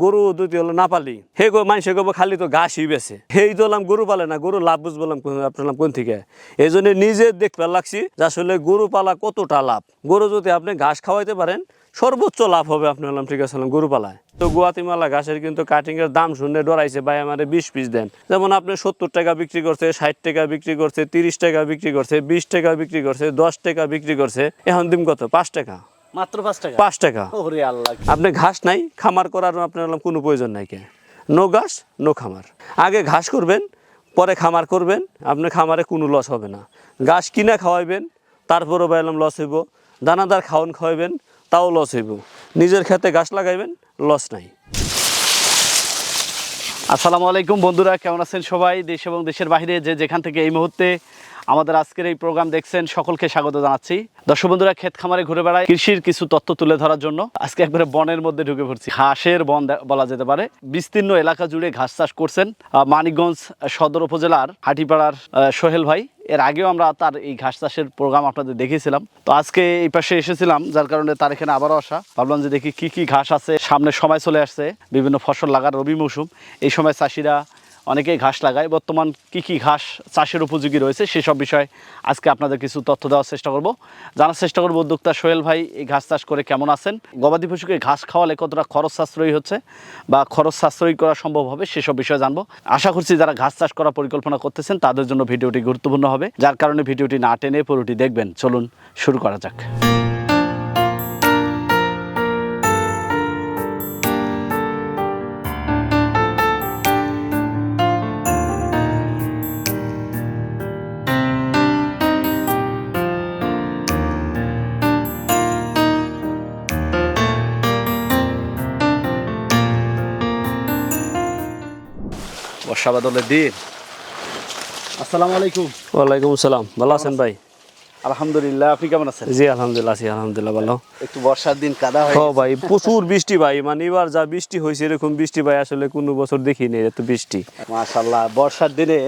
গরু দুটি হলো না পালি। হে গো মানুষে গো খালি তো ঘাসই বেছে সেই দলাম গরু পালে না গরু লাভ বুঝ আপনার কোন থেকে? এই জন্য নিজে দেখতে লাগছি যে আসলে গরু পালা কতটা লাভ। গরু যদি আপনি ঘাস খাওয়াইতে পারেন, সর্বোচ্চ লাভ হবে আপনি বললাম ঠিক আছে গরু পালায়। তো গুয়াতিমালা ঘাসের কিন্তু কাটিং এর দাম শুনে ডরাইছে, ভাই আমারে বিশ পিস দেন। যেমন আপনি সত্তর টাকা বিক্রি করছে, ষাট টাকা বিক্রি করছে, তিরিশ টাকা বিক্রি করছে, বিশ টাকা বিক্রি করছে, দশ টাকা বিক্রি করছে, এখন দিম কত? পাঁচ টাকা। মাত্র পাঁচ টাকা? পাঁচ টাকা। ওরে আল্লাহ আপনি ঘাস নাই খামার করার আপনার কোনো প্রয়োজন নাই কে। নো ঘাস নো খামার। আগে ঘাস করবেন পরে খামার করবেন আপনার খামারে কোনো লস হবে না। ঘাস কিনা খাওয়াইবেন তারপরও বাইলাম লস হইব। দানাদার খাওয়ান খাওয়াইবেন তাও লস হইব। নিজের খেতে ঘাস লাগাইবেন লস নাই। আসসালামু আলাইকুম বন্ধুরা কেমন আছেন সবাই? দেশ এবং দেশের বাইরে যে যেখান থেকে এই মুহূর্তে আমাদের আজকের এই প্রোগ্রাম দেখছেন, সকলকে স্বাগত জানাচ্ছি। দর্শক বন্ধুরা, ক্ষেত খামারে ঘুরে বেড়ায় কৃষির কিছু তথ্য তুলে ধরার জন্য আজকে একবারে বনের মধ্যে ঢুকে পড়ছি। ঘাসের বন বলা যেতে পারে। বিস্তীর্ণ এলাকা জুড়ে ঘাস চাষ করছেন মানিকগঞ্জ সদর উপজেলার হাটিপাড়ার সোহেল ভাই। এর আগেও আমরা তার এই ঘাস চাষের প্রোগ্রাম আপনাদের দেখিয়েছিলাম তো আজকে এই পাশে এসেছিলাম, যার কারণে তার এখানে আবারও আসা। ভাবলাম যে দেখি কি কি ঘাস আছে, সামনে সময় চলে আসছে, বিভিন্ন ফসল লাগার রবি মৌসুম। এই সময় চাষিরা অনেকেই ঘাস লাগায়। বর্তমান কি কি ঘাস চাষের উপযোগী রয়েছে সেসব বিষয়ে আজকে আপনাদের কিছু তথ্য দেওয়ার চেষ্টা করব। জানার চেষ্টা করব, উদ্যোক্তা সোহেল ভাই, এই ঘাস চাষ করে কেমন আছেন? গবাদি পশুকে ঘাস খাওয়ালে কতটা খরচ সাশ্রয়ী হচ্ছে বা খরচ সাশ্রয়ী করা সম্ভব হবে সেসব বিষয়ে জানব। আশা করছি যারা ঘাস চাষ করার পরিকল্পনা করতেছেন, তাদের জন্য ভিডিওটি গুরুত্বপূর্ণ হবে। যার কারণে ভিডিওটি না টেনে পুরোটি দেখবেন। চলুন শুরু করা যাক। বর্ষা বাদলের দিন। আসসালামু আলাইকুম। ওয়ালাইকুম আসসালাম। ভালো আছেন ভাই? আলহামদুলিল্লাহ আপনি কেমন আছেন? জি আলহামদুলিল্লাহ আছি আলহামদুলিল্লাহ ভালো। একটু বর্ষার দিন কাদা হয়ে ও ভাই প্রচুর বৃষ্টি ভাই মানে এবার যা বৃষ্টি হয়েছে এরকম বৃষ্টি ভাই আসলে কোনো বছর দেখিনি এত বৃষ্টি। মাশাল্লাহ বর্ষার দিনে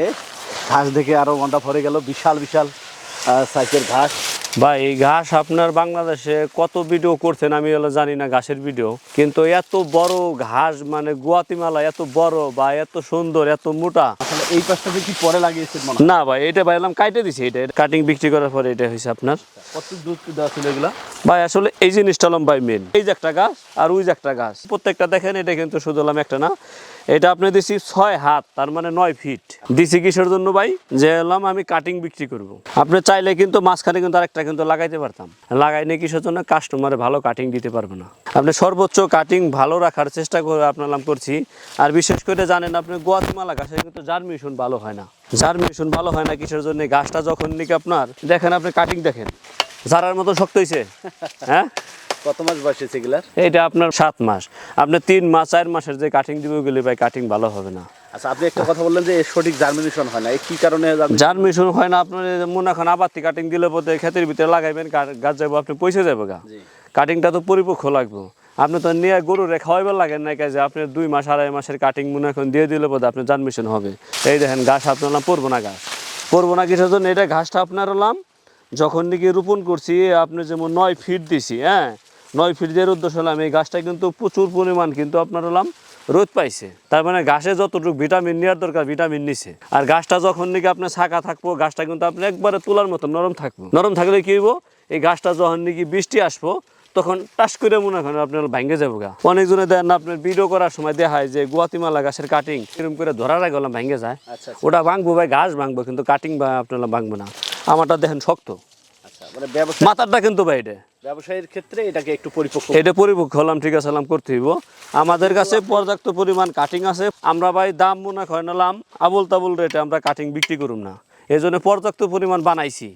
ঘাস দেখে আরও মনটা ভরে গেল বিশাল বিশাল সাইজের ঘাস। ভাই এই ঘাস আপনার বাংলাদেশে কত ভিডিও করছেন আমি হলো জানি না ঘাসের ভিডিও কিন্তু এত বড় ঘাস মানে গুয়াতিমালা এত বড় বা এত সুন্দর এত মোটা। আসলে এই পাশটাতে কি পরে লাগিয়েছে না ভাই এটা ভাইলাম কাইটে দিছি এটা কাটিং বিক্রি করার পরে এটা হয়েছে আপনার। কত দূর দেওয়া ছিল এগুলা? ভাই আসলে এই জিনিসটা হলাম ভাই মেন এই যে একটা গাছ আর ওই যে একটা গাছ প্রত্যেকটা দেখেন এটা কিন্তু শুধু হলাম একটা না। এটা আপনি দিছি ছয় হাত, তার মানে নয় ফিট দিছি কিসের জন্য ভাই? যে হলাম আমি কাটিং বিক্রি করব। আপনি চাইলে কিন্তু মাঝখানে কিন্তু আরেকটা কিন্তু লাগাইতে পারতাম। লাগাইনি কিসের জন্য? কাস্টমারে ভালো কাটিং দিতে পারবে না। আপনি সর্বোচ্চ কাটিং ভালো রাখার চেষ্টা করে আপনার করছি। আর বিশেষ করে জানেন আপনি গোয়াতিমালা গাছের কিন্তু জার্মিশন ভালো হয় না। জার্মিশন ভালো হয় না কিসের জন্য? গাছটা যখন নাকি আপনার, দেখেন আপনি কাটিং দেখেন। ঝাড়ার মতো শক্ত হয়েছে হ্যাঁ? কত মাস এগুলার? এটা আপনার সাত মাস। আপনি তিন মাস চার মাসের যে কাটিং দিব গেলে ভাই কাটিং ভালো হবে না। আচ্ছা আপনি একটা কথা বললেন যে সঠিক জার্মিনেশন হয় না। এই কি কারণে জার্মি- যার মিশন হয় না আপনার মনে এখন আবাতি কাটিং দিলে পথে ক্ষেতের ভিতরে লাগাইবেন গাছ যাব আপনি পয়সা যাব গা। কাটিংটা তো পরিপক্ষ লাগবে। আপনি তো নিয়ে গরু রে খাওয়াইবার লাগেন না কাজে আপনি দুই মাস আড়াই মাসের কাটিং মনে এখন দিয়ে দিলে পথে আপনার জানমিশন হবে। এই দেখেন ঘাস আপনার পড়ব না ঘাস। পড়ব না কিসের জন্য এটা ঘাসটা আপনার হলাম যখন নাকি রোপণ করছি আপনি যেমন নয় ফিট দিছি হ্যাঁ নয় ফিট উদ্দেশ্য হলাম এই গাছটা কিন্তু প্রচুর পরিমাণ কিন্তু আপনার হলাম রোদ পাইছে। তার মানে ঘাসে যতটুকু ভিটামিন নেওয়ার দরকার ভিটামিন নিছে। আর গাছটা যখন নাকি আপনার শাখা থাকব গাছটা কিন্তু আপনি একবারে তোলার মতো নরম থাকব। নরম থাকলে কি হইব? এই গাছটা যখন নাকি বৃষ্টি আসব তখন টাস করে মনে করেন আপনার ভাঙ্গে যাব গা। অনেকজনে দেন আপনার ভিডিও করার সময় দেখায় যে গুয়াতিমালা গাছের কাটিং এরকম করে ধরার আগে হলাম ভাঙ্গে যায়। আচ্ছা আচ্ছা, ওটা ভাঙবো ভাই গাছ ভাঙবো কিন্তু কাটিং বা আপনার ভাঙবো না। আমারটা দেখেন শক্ত। আচ্ছা মানে মাথারটা কিন্তু ভাই এটা। ব্যবসায়ীর ক্ষেত্রে এটাকে একটু পরিপক্ক এটা পরিপক্ষ হলাম, ঠিক আছে, হলাম, করতে আমাদের কাছে পর্যাপ্ত পরিমাণ কাটিং আছে। আমরা ভাই দাম মনে হয় রেটে আমরা কাটিং বিক্রি না। এই জন্য পর্যাপ্ত পরিমাণ বানাইছি।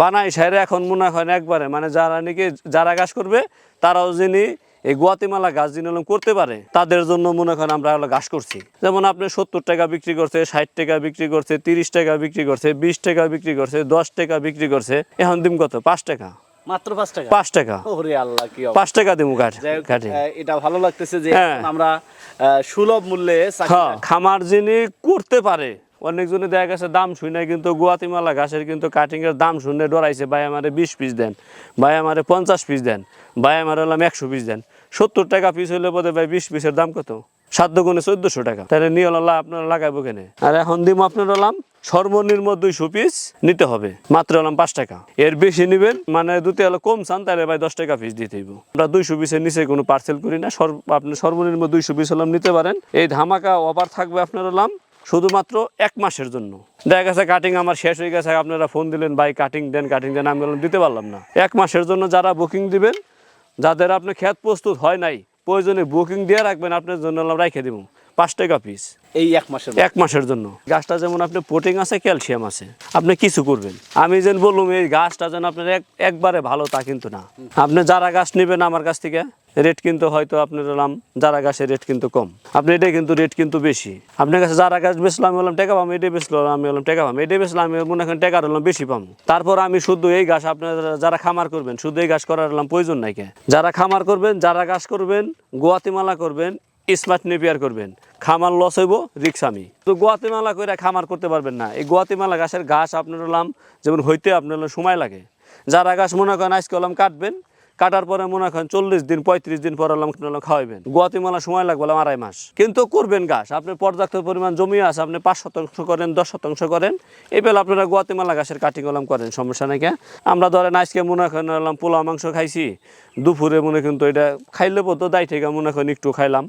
বানাই সাইরে এখন মনে হয় একবারে মানে যারা নাকি যারা গাছ করবে, তারাও যিনি এই গুয়াতিমালা গাছ যিনি হলাম করতে পারে, তাদের জন্য মনে করেন আমরা হলো গাছ করছি। যেমন আপনি সত্তর টাকা বিক্রি করছে, ষাট টাকা বিক্রি করছে, তিরিশ টাকা বিক্রি করছে, বিশ টাকা বিক্রি করছে, দশ টাকা বিক্রি করছে, এখন দিম কত? পাঁচ টাকা। মাত্র পাঁচ টাকা। পাঁচ টাকা। ওরে আল্লাহ কি অবস্থা। পাঁচ টাকা দিব কাঠ এটা ভালো লাগতেছে যে হ্যাঁ। আমরা সুলভ মূল্যে হ্যাঁ খামার যিনি করতে পারে অনেকজনে দেখা গেছে দাম শুনে কিন্তু গুয়াতিমালা ঘাসের কিন্তু কাটিং এর দাম শুনে ডরাইছে ভাই আমারে বিশ পিস দেন ভাই আমারে পঞ্চাশ পিস দেন ভাই আমার হলাম একশো পিস দেন। সত্তর টাকা পিস হলে বোধ ভাই বিশ পিসের দাম কত? সাত গুণে চোদ্দশো টাকা। তাহলে নিয়ে আপনারা লাগাইবো কেনে? আর এখন দিম আপনার হলাম সর্বনিম্ন দুইশো পিস নিতে হবে, মাত্র হলাম পাঁচ টাকা। এর বেশি নেবেন মানে দুতে হলো কম চান, তাহলে ভাই দশ টাকা পিস দিতে হইব আমরা দুইশো পিসের নিচে কোনো পার্সেল করি না আপনি সর্বনিম্ন দুইশো পিস হলাম নিতে পারেন। এই ধামাকা অফার থাকবে আপনার হলাম শুধুমাত্র এক মাসের জন্য। দেখা গেছে কাটিং আমার শেষ হয়ে গেছে, আপনারা ফোন দিলেন, ভাই কাটিং দেন কাটিং দেন। আমি দিতে পারলাম না। এক মাসের জন্য যারা বুকিং দিবেন, যাদের আপনি ক্ষেত প্রস্তুত হয় নাই প্রয়োজনে বুকিং দিয়ে রাখবেন আপনার জন্য আমরা রেখে দিব। পাঁচ টাকা পিস এই এক মাসের এক মাসের জন্য। গাছটা যেমন আপনি প্রোটিন আছে ক্যালসিয়াম আছে আপনি কিছু করবেন। আমি যেন বললাম এই গাছটা যেন আপনার একবারে ভালো তা কিন্তু না। আপনি যারা গাছ নেবেন আমার কাছ থেকে রেট কিন্তু হয়তো আপনার হলাম যারা গাছের রেট কিন্তু কম। আপনি এটা কিন্তু রেট কিন্তু বেশি। আপনার কাছে যারা গাছ বেচলাম আমি বললাম টাকা পাম এটাই বেচলো, আমি বললাম টাকা পাম এটাই বেচলাম আমি মনে করেন টাকা হলাম বেশি পাম তারপর আমি শুধু এই গাছ আপনার যারা খামার করবেন, শুধু এই গাছ করার হলাম প্রয়োজন নাই কে। যারা খামার করবেন, যারা গাছ করবেন, গোয়াতিমালা করবেন, স্মার্ট নেপিয়ার করবেন, খামার লস হইব রিক্স আমি। তো গোয়াতিমালা করে খামার করতে পারবেন না। এই গোয়াতিমালা গাছের গাছ আপনার হলাম, যেমন হইতে আপনার সময় লাগে। যারা গাছ মনে করেন আজকে হলাম কাটবেন কাটার পরে মনে করেন চল্লিশ দিন, পঁয়ত্রিশ দিন পর হলাম খাওয়াইবেন। গোয়াতিমালা সময় লাগবে আড়াই মাস। কিন্তু করবেন গাছ, আপনি পর্যাপ্ত পরিমাণ জমি আছে, আপনি পাঁচ শতাংশ করেন, দশ শতাংশ করেন, এই বেলা আপনারা গোয়াতিমালা গাছের কাটিং হলাম করেন, সমস্যা নাই কে? আমরা ধরেন আজকে মনে করেন হলাম পোলা মাংস খাইছি, দুপুরে মনে কিন্তু এটা খাইলে পর তো দায় থেকে মনে করেন একটু খাইলাম,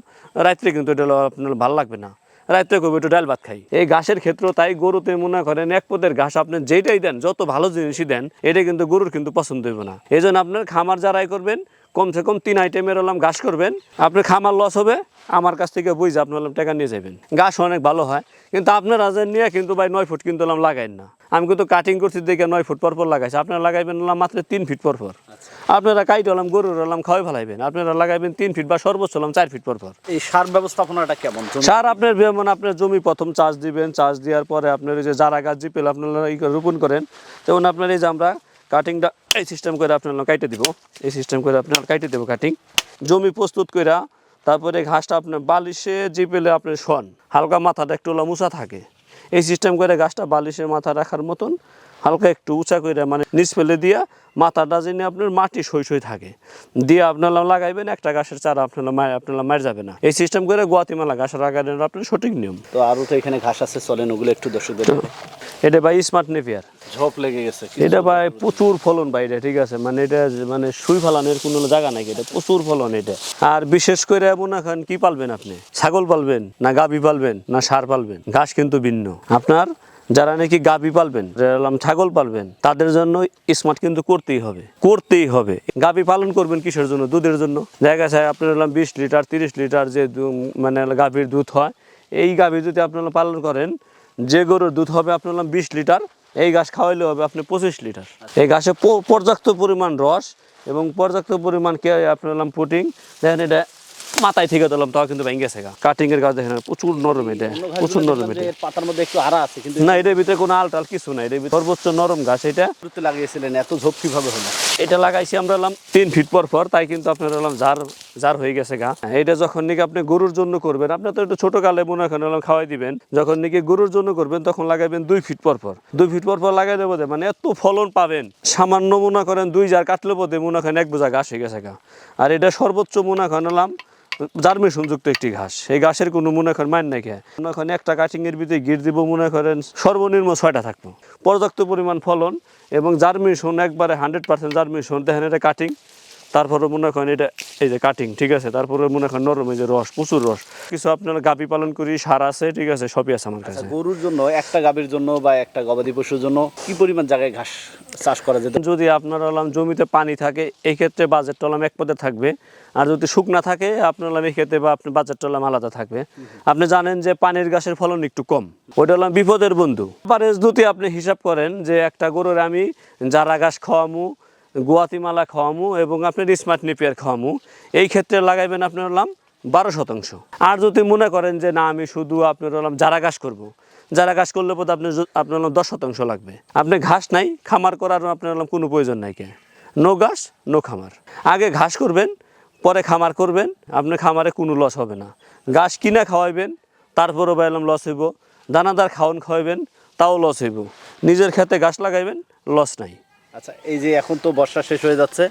রাত্রে কিন্তু এটা আপনার ভালো লাগবে না। রাত্রে করব, একটু ডাল ভাত খাই। এই ঘাসের ক্ষেত্রেও তাই গরুতে মনে করেন, এক পদের ঘাস আপনি যেটাই দেন, যত ভালো জিনিসই দেন, এটা কিন্তু গরুর কিন্তু পছন্দ হইব না। এই জন্য আপনার খামার যারাই করবেন কমসে কম তিন আইটেমের হলাম ঘাস করবেন। আপনার খামার লস হবে আমার কাছ থেকে বুঝে আপনি হলাম টাকা নিয়ে যাবেন। ঘাস অনেক ভালো হয় কিন্তু আপনার আজ নিয়ে কিন্তু ভাই নয় ফুট কিন্তু হলাম লাগাইন না। আমি কিন্তু কাটিং করছি দেখে নয় ফুট পর পর লাগাইছি। আপনারা লাগাইবেন হলাম মাত্র তিন ফিট পর পর আপনারা কাইট হলাম গরুর হলাম খাওয়াই ফেলাইবেন। আপনারা লাগাইবেন তিন ফিট বা সর্বোচ্চ হলাম চার ফিট পর পর এই সার ব্যবস্থাপনাটা কেমন? সার আপনার যেমন আপনার জমি প্রথম চাষ দিবেন চাষ দেওয়ার পরে আপনার এই যে যারা গাছ জিপেল আপনারা রোপণ করেন। যেমন আপনার এই যে আমরা কাটিংটা এই সিস্টেম করে আপনার কাইটে দিব। এই সিস্টেম করে আপনার কাইটে দেবো কাটিং জমি প্রস্তুত কইরা তারপরে ঘাসটা আপনার বালিশে যে জিপেলে আপনার শন হালকা মাথাটা একটু উঁচা থাকে। এই সিস্টেম করে গাছটা বালিশে মাথা রাখার মতন হালকা একটু উঁচা করে মানে নিচ ফেলে দিয়া মাথাটা যেন আপনার মাটি সই সই থাকে। দিয়ে আপনারা লাগাইবেন একটা গাছের চারা আপনারা মায় আপনারা মার যাবে না। এই সিস্টেম করে গুয়াতিমালা গাছ লাগানোর আপনার সঠিক নিয়ম। তো আরও তো এখানে ঘাস আছে চলেন ওগুলো একটু দর্শকদের এটা ভাই স্মার্ট নেপিয়ার ঝোপ লেগে গেছে এটা ভাই প্রচুর ফলন ভাই এটা ঠিক আছে? মানে এটা মানে সুই ফলানোর কোনো জায়গা নাই এটা প্রচুর ফলন এটা। আর বিশেষ করে এমন এখন কি পালবেন আপনি? ছাগল পালবেন না গাভী পালবেন না সার পালবেন? ঘাস কিন্তু ভিন্ন। আপনার যারা নাকি গাভী পালবেন ছাগল পালবেন তাদের জন্য স্মার্ট কিন্তু করতেই হবে করতেই হবে। গাভী পালন করবেন কিসের জন্য? দুধের জন্য। জায়গা চাই আপনার হলাম বিশ লিটার তিরিশ লিটার যে মানে গাভীর দুধ হয় এই গাভী যদি আপনারা পালন করেন যে গরুর দুধ হবে আপনার বিশ লিটার, এই গাছ খাওয়াইলে হবে আপনি পঁচিশ লিটার। এই গাছে পর্যাপ্ত পরিমাণ রস এবং পর্যাপ্ত পরিমাণ কে আপনার পুটিং দেখেন এটা মাথায় থেকে দিলাম তাও কিন্তু ভেঙে গেছে কাটিং এর গাছ দেখেন প্রচুর নরম এটা প্রচুর নরম এটা। পাতার মধ্যে একটু আড়া আছে কিন্তু না এটার ভিতরে কোনো আলটাল কিছু নাই এটার সর্বোচ্চ নরম ঘাস এটা। লাগিয়েছিলেন এত ঝোপ কীভাবে হলো? এটা লাগাইছি আমরা হলাম তিন ফিট পর পর তাই কিন্তু আপনার হলাম জার জার হয়ে গেছে গা। এটা যখন নাকি আপনি গরুর জন্য করবেন আপনি তো একটু ছোট কালে মনে করেন হলাম খাওয়াই দিবেন যখন নাকি গরুর জন্য করবেন তখন লাগাবেন দুই ফিট পর পর। দুই ফিট পর পর লাগাই দেবো মানে এত ফলন পাবেন। সামান্য মনে করেন দুই জার কাটলে বোধে মনে করেন এক বোঝা গাছ হয়ে গেছে গা। আর এটা সর্বোচ্চ মনে করেন হলাম জার্মি সংযুক্ত একটি ঘাস। এই ঘাসের কোনো মনে করেন মান নাই খেয়ে মনে করেন একটা কাটিং এর ভিতরে গিট দিব, মনে করেন সর্বনিম্ন ছয়টা থাকব। পর্যাপ্ত পরিমাণ ফলন এবং জার্মিশন একবারে হান্ড্রেড পার্সেন্ট জার্মিশন দেখেন এটা কাটিং তারপরে মনে করেন এটা এই যে কাটিং ঠিক আছে? তারপরে মনে করেন নরম এই যে রস প্রচুর রস। কিছু আপনার গাভি পালন করি সার আছে ঠিক আছে? সবই আছে আমার কাছে। গরুর জন্য একটা গাভীর জন্য বা একটা গবাদি পশুর জন্য কি পরিমাণ জায়গায় ঘাস চাষ করা যেত যদি আপনার হলাম জমিতে পানি থাকে এই ক্ষেত্রে বাজেটটা হলাম এক পদে থাকবে। আর যদি শুকনা থাকে আপনার হলাম এই ক্ষেত্রে বা আপনার বাজেটটা হলাম আলাদা থাকবে। আপনি জানেন যে পানির গাছের ফলন একটু কম। ওইটা হলাম বিপদের বন্ধু। পারেজ যদি আপনি হিসাব করেন যে একটা গরুর আমি জারা ঘাস খাওয়ামু গুয়াতিমালা খাওয়ামু এবং আপনার স্মার্ট নিপিয়ার খাওয়ামু। এই ক্ষেত্রে লাগাইবেন আপনার হলাম বারো শতাংশ। আর যদি মনে করেন যে না, আমি শুধু আপনার হলাম জারা ঘাস করব যারা ঘাস করলে পথে আপনি আপনার হলাম দশ শতাংশ লাগবে। আপনি ঘাস নাই, খামার করার আপনার হলাম কোনো প্রয়োজন নাই কে নো ঘাস, নো খামার। আগে ঘাস করবেন, পরে খামার করবেন, আপনার খামারে কোনো লস হবে না। ঘাস কিনা খাওয়াইবেন, তারপরও বাইলাম লস হইব। দানাদার খাওয়ান খাওয়াইবেন, তাও লস হইব। নিজের খেতে ঘাস লাগাইবেন, লস নাই। আচ্ছা এই যে এখন তো বর্ষা শেষ হয়ে যাচ্ছে,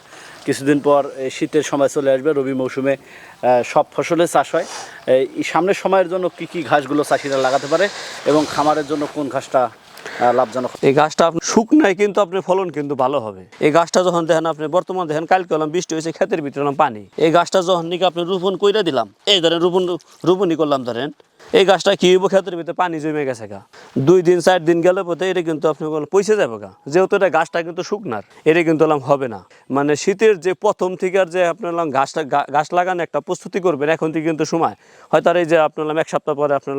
কিছুদিন পর শীতের সময় চলে আসবে, রবি মৌসুমে সব ফসলের চাষ হয়। এই সামনের সময়ের জন্য কি কি ঘাসগুলো চাষিরা লাগাতে পারে এবং খামারের জন্য কোন ঘাসটা লাভজনক এই গাছটা আপনি শুকনায় কিন্তু আপনার ফলন কিন্তু ভালো হবে। এই গাছটা যখন দেখেন আপনি, বর্তমান দেখেন, কালকে হলাম বৃষ্টি হয়েছে, ক্ষেতের ভিতরে পানি। এই গাছটা যখন নাকি আপনি রোপণ কইরা দিলাম, এই ধরেন রোপণ, রোপণই করলাম ধরেন এই গাছটা কি হইব? ক্ষেতের ভিতরে পানি জমে গেছে গা। দুই দিন, চার দিন গেলে পথে এটা কিন্তু আপনি বলেন পয়সা যাবে গা। যেহেতু এটা গাছটা কিন্তু শুকনার, এটা কিন্তু হলাম হবে না। মানে শীতের যে প্রথম থেকে আর যে আপনার গাছটা গাছ লাগানো একটা প্রস্তুতি করবেন এখন থেকে কিন্তু সময়। হয়তো আর এই যে আপনার এক সপ্তাহ পরে আপনার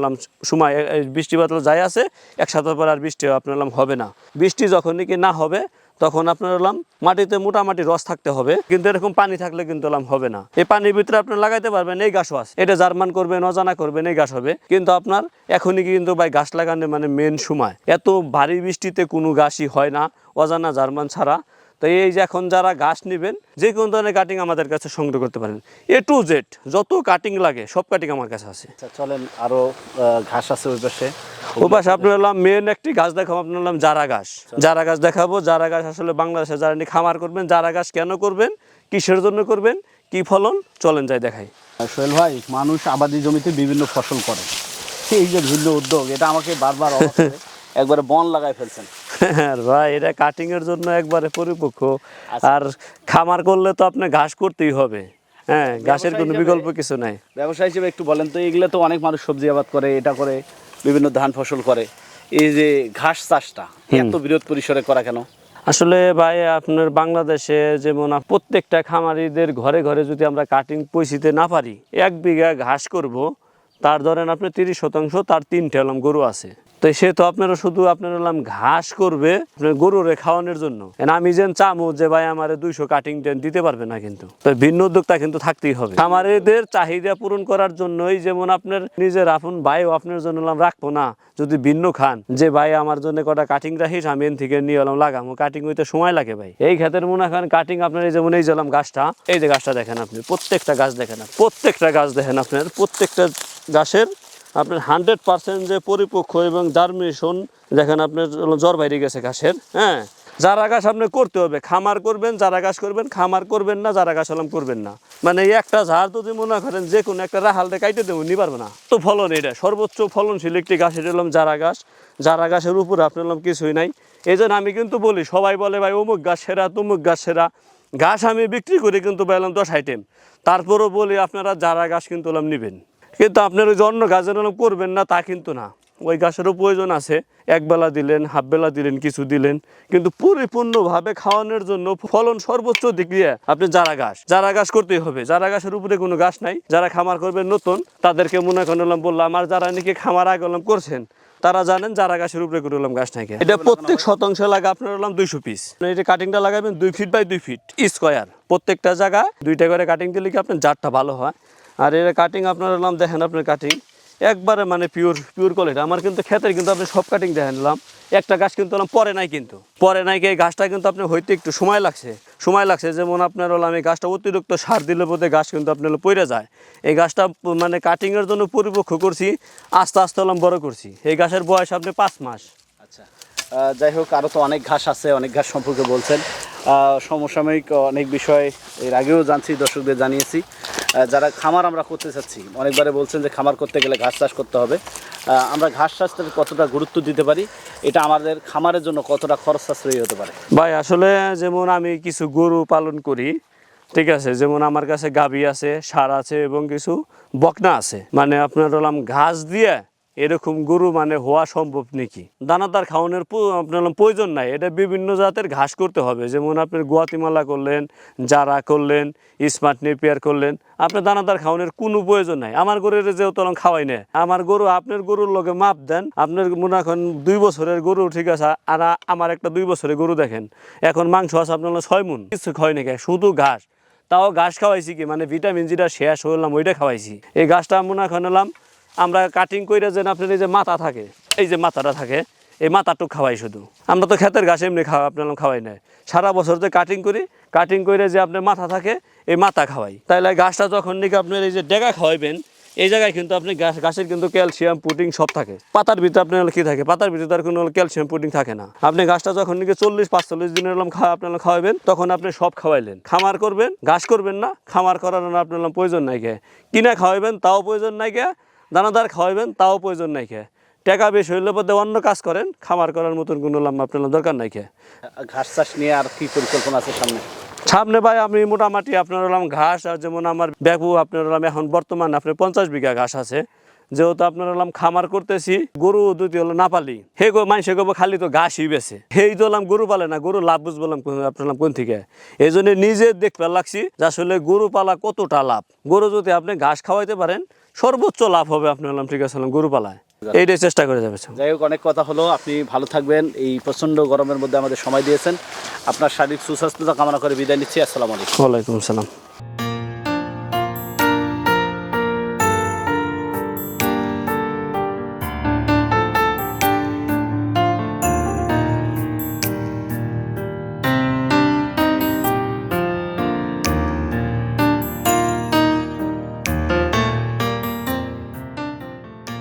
সময় বৃষ্টি বাদল যাই আছে, এক সপ্তাহ পরে আর বৃষ্টি আপনার হবে না। বৃষ্টি যখন নাকি না হবে তখন আপনার হলাম মাটিতে মোটামুটি রস থাকতে হবে। কিন্তু এরকম পানি থাকলে কিন্তু হলাম হবে না। এই পানির ভিতরে আপনি লাগাইতে পারবেন এই গাছও আছে। এটা জার্মান করবেন, অজানা করবেন, এই গাছ হবে। কিন্তু আপনার এখনই কিন্তু ভাই গাছ লাগানো মানে মেন সময়। এত ভারী বৃষ্টিতে কোনো গাছই হয় না, অজানা জার্মান ছাড়া। তো এই যে এখন যারা গাছ নেবেন, যে কোনো ধরনের কাটিং আমাদের কাছে সংগ্রহ করতে পারেন। এ টু জেড যত কাটিং লাগে, সব কাটিং আমার কাছে আছে। আচ্ছা চলেন আরও ঘাস আছে ওই পাশে। ও পাশে আপনার হলাম মেন একটি গাছ দেখাবো আপনার হলাম জারা গাছ। জারা গাছ দেখাবো জারা গাছ আসলে বাংলাদেশে যারা খামার করবেন জারা গাছ কেন করবেন কিসের জন্য করবেন কি ফলন চলেন যাই দেখাই। সোহেল ভাই মানুষ আবাদি জমিতে বিভিন্ন ফসল করে। এই যে ভিন্ন উদ্যোগ এটা আমাকে বারবার একবারে বন লাগাই ফেলছেন। আর ভাই এটা কাটিং এর জন্য একবারে পরিপক্ক। আচ্ছা। আর খামার করলে তো আপনার ঘাস করতেই হবে। হ্যাঁ ঘাসের কোনো বিকল্প কিছু নাই। ব্যবসা হিসেবে একটু বলেন তো এগুলো তো অনেক মানুষ সবজি আবাদ করে এটা করে। বিভিন্ন ধান ফসল করে। এই যে ঘাস চাষটা এত বিরোধ পরিসরে করা কেন? আসলে ভাই আপনার বাংলাদেশে যেমন প্রত্যেকটা খামারিদের ঘরে ঘরে যদি আমরা কাটিং পয়সিতে না পারি এক বিঘা ঘাস করব তার ধরেন আপনি তিরিশ শতাংশ তার তিনটে আলম গরু আছে। তো সে তো আপনারা শুধু আপনার হলাম ঘাস করবে গরুরে খাওয়ানোর জন্য। আমি যেন চামো যে ভাই আমার দুইশো কাটিং টেন দিতে পারবে না কিন্তু। তো ভিন্ন উদ্যোক্তা কিন্তু থাকতেই হবে। খামারিদের চাহিদা পূরণ করার জন্যই যেমন আপনার নিজের আপন ভাইও আপনার জন্য হলাম রাখব না, যদি ভিন্ন খান, যে ভাই আমার জন্য কটা কাটিং রাখিস, আমি এন থেকে নিয়ে এলাম লাগামো। কাটিং হইতে সময় লাগে ভাই। এই ক্ষেতের মনে করেন কাটিং আপনার এই যেমন এই যেলাম গাছটা, এই যে গাছটা দেখেন আপনি, প্রত্যেকটা গাছ দেখেন প্রত্যেকটা গাছ দেখেন আপনার, প্রত্যেকটা গাছের আপনার হান্ড্রেড পার্সেন্ট যে পরিপক্ষ এবং জার্মিনেশন দেখেন আপনার জ্বর বাইরে গেছে গাছের হ্যাঁ? যারা গাছ আপনি করতে হবে, খামার করবেন, যারা গাছ করবেন, খামার করবেন না, যারা গাছ হলাম করবেন না। মানে একটা ঝাড় যদি মনে করেন যে কোনো একটা রাহালটা কাইটে দেবো নি পারবে না। তো ফলন এটা, সর্বোচ্চ ফলনশীল একটি গাছ এটা যারা গাছ যারা গাছের উপর আপনার হলাম কিছুই নাই। এই জন্য আমি কিন্তু বলি, সবাই বলে, ভাই, অমুক গাছ সেরা, তমুক গাছ সেরা। গাছ আমি বিক্রি করি কিন্তু পাইলাম দশ আইটেম তারপরও বলি, আপনারা যারা গাছ কিন্তু হলাম নেবেন। কিন্তু আপনার ওই অন্য গাছের হলাম করবেন না, তা কিন্তু না। ওই গাছেরও প্রয়োজন আছে। একবেলা দিলেন, হাফ বেলা দিলেন, কিছু দিলেন। কিন্তু পরিপূর্ণভাবে খাওয়ানোর জন্য ফলন সর্বোচ্চ দিক দিয়ে আপনি যারা গাছ যারা গাছ করতেই হবে। যারা গাছের উপরে কোনো গাছ নাই। যারা খামার করবেন নতুন, তাদেরকে মনে করলাম বললাম, আর যারা নাকি খামার আগে হলাম করছেন, তারা জানেন যারা গাছের উপরে করে হলাম গাছ নাকি এটা প্রত্যেক শতাংশ লাগা আপনার হলাম দুইশো পিস এটা কাটিংটা লাগাবেন, দুই ফিট বাই দুই ফিট স্কোয়ার প্রত্যেকটা জায়গায় দুইটা করে কাটিং দিলে কি আপনার জারটা ভালো হয়? আর এর কাটিং আপনার নাম দেখেন আপনার কাটিং একবারে মানে পিওর পিওর কোয়ালিটি আমার কিন্তু ক্ষেতের কিন্তু আপনি সব কাটিং দেখেন নিলাম। একটা গাছ কিন্তু হলাম পরে নাই কিন্তু। পরে নাই এই গাছটা কিন্তু আপনার হইতে একটু সময় লাগছে। সময় লাগছে যেমন আপনার হলাম এই গাছটা অতিরিক্ত সার দিলে বোধে গাছ কিন্তু আপনার হলো পড়ে যায়। এই গাছটা মানে কাটিংয়ের জন্য পরিপক্ষ করছি, আস্তে আস্তে হলাম বড় করছি। এই গাছের বয়স আপনি পাঁচ মাস। আচ্ছা। যাই হোক আরও তো অনেক ঘাস আছে, অনেক ঘাস সম্পর্কে বলছেন। সমসাময়িক অনেক বিষয় এর আগেও জানছি, দর্শকদের জানিয়েছি। যারা খামার আমরা করতে চাচ্ছি, অনেকবারে বলছেন যে খামার করতে গেলে ঘাস চাষ করতে হবে। আমরা ঘাস চাষটাকে কতটা গুরুত্ব দিতে পারি? এটা আমাদের খামারের জন্য কতটা খরচ সাশ্রয়ী হতে পারে? ভাই, আসলে যেমন আমি কিছু গরু পালন করি, ঠিক আছে, যেমন আমার কাছে গাভী আছে, সার আছে এবং কিছু বকনা আছে। মানে আপনার হলাম ঘাস দিয়ে এরকম গরু মানে হওয়া সম্ভব নাকি? দানাদার খাওয়ানোর আপনার প্রয়োজন নাই। এটা বিভিন্ন জাতের ঘাস করতে হবে। যেমন আপনি গুয়াতিমালা করলেন, জারা করলেন, স্মার্ট নেপিয়ার করলেন, আপনার দানাদার খাওয়ানোর কোনো প্রয়োজন নাই। আমার গরুর যেহেতু খাওয়াই না আমার গরু, আপনার গরুর লগে মাপ দেন। আপনার মনে এখন দুই বছরের গরু ঠিক আছে, আর আমার একটা দুই বছরের গরু দেখেন। এখন মাংস আছে আপনার ছয় মুন কিছু খাওয়াই নাকি শুধু ঘাস। তাও ঘাস খাওয়াইছি কি? মানে ভিটামিন যেটা শেষ হলাম ওইটা খাওয়াইছি। এই গাছটা মনে এখন আমরা কাটিং করে যেন আপনার এই যে মাথা থাকে, এই যে মাথাটা থাকে, এই মাথাটুক খাওয়াই শুধু। আমরা তো ক্ষেতের ঘাস এমনি খাওয়া আপনার খাওয়াই না সারা বছর যে কাটিং করি কাটিং করে যে আপনার মাথা থাকে, এই মাথা খাওয়াই। তাইলে গাছটা যখন নাকি আপনার এই যে ডেগা খাওয়াইবেন, এই জায়গায় কিন্তু আপনি গাছ গাছের কিন্তু ক্যালসিয়াম প্রোটিন সব থাকে। পাতার ভিতরে আপনার কি থাকে? পাতার ভিতরে তার কোনো ক্যালসিয়াম প্রোটিন থাকে না। আপনি গাছটা যখন নাকি চল্লিশ, পাঁচচল্লিশ দিনের এরকম খাওয়া আপনার খাওয়াবেন তখন আপনি সব খাওয়াইলেন। খামার করবেন, ঘাস করবেন না, খামার করার আপনার প্রয়োজন নাই কে কিনা খাওয়াবেন তাও প্রয়োজন নাই কে দানাদার খাওয়াবেন তাও প্রয়োজন নাই কে টাকা বেশি হইলে পথে অন্য কাজ করেন খামার করার মতন কোনো লাম আপনার দরকার নাই কে ঘাস চাষ নিয়ে আর কি পরিকল্পনা আছে সামনে? সামনে ভাই আমি মোটামুটি আপনার হলাম ঘাস আর যেমন আমার ব্যাপু আপনার হলাম এখন বর্তমান আপনার পঞ্চাশ বিঘা ঘাস আছে। যেহেতু আপনার হলাম খামার করতেছি গরু দুটি হলো না পালি হে গো মানুষে গো খালি তো ঘাসই বেছে। সেই তো হলাম গরু পালে না গরু লাভ বুঝ বললাম কোন- আপনার কোন থেকে? এই জন্য নিজে দেখতে লাগছি যে আসলে গরু পালা কতটা লাভ। গরু যদি আপনি ঘাস খাওয়াইতে পারেন সর্বোচ্চ লাভ হবে আপনার হলাম ঠিক আছে গরুপালায়। গরু পালায় এইটাই চেষ্টা করে যাবে যাই হোক অনেক কথা হলো আপনি ভালো থাকবেন এই প্রচণ্ড গরমের মধ্যে আমাদের সময় দিয়েছেন। আপনার শারীরিক সুস্বাস্থ্যতা কামনা করে বিদায় নিচ্ছি আসসালামু আলাইকুম। ওয়ালাইকুম আসসালাম।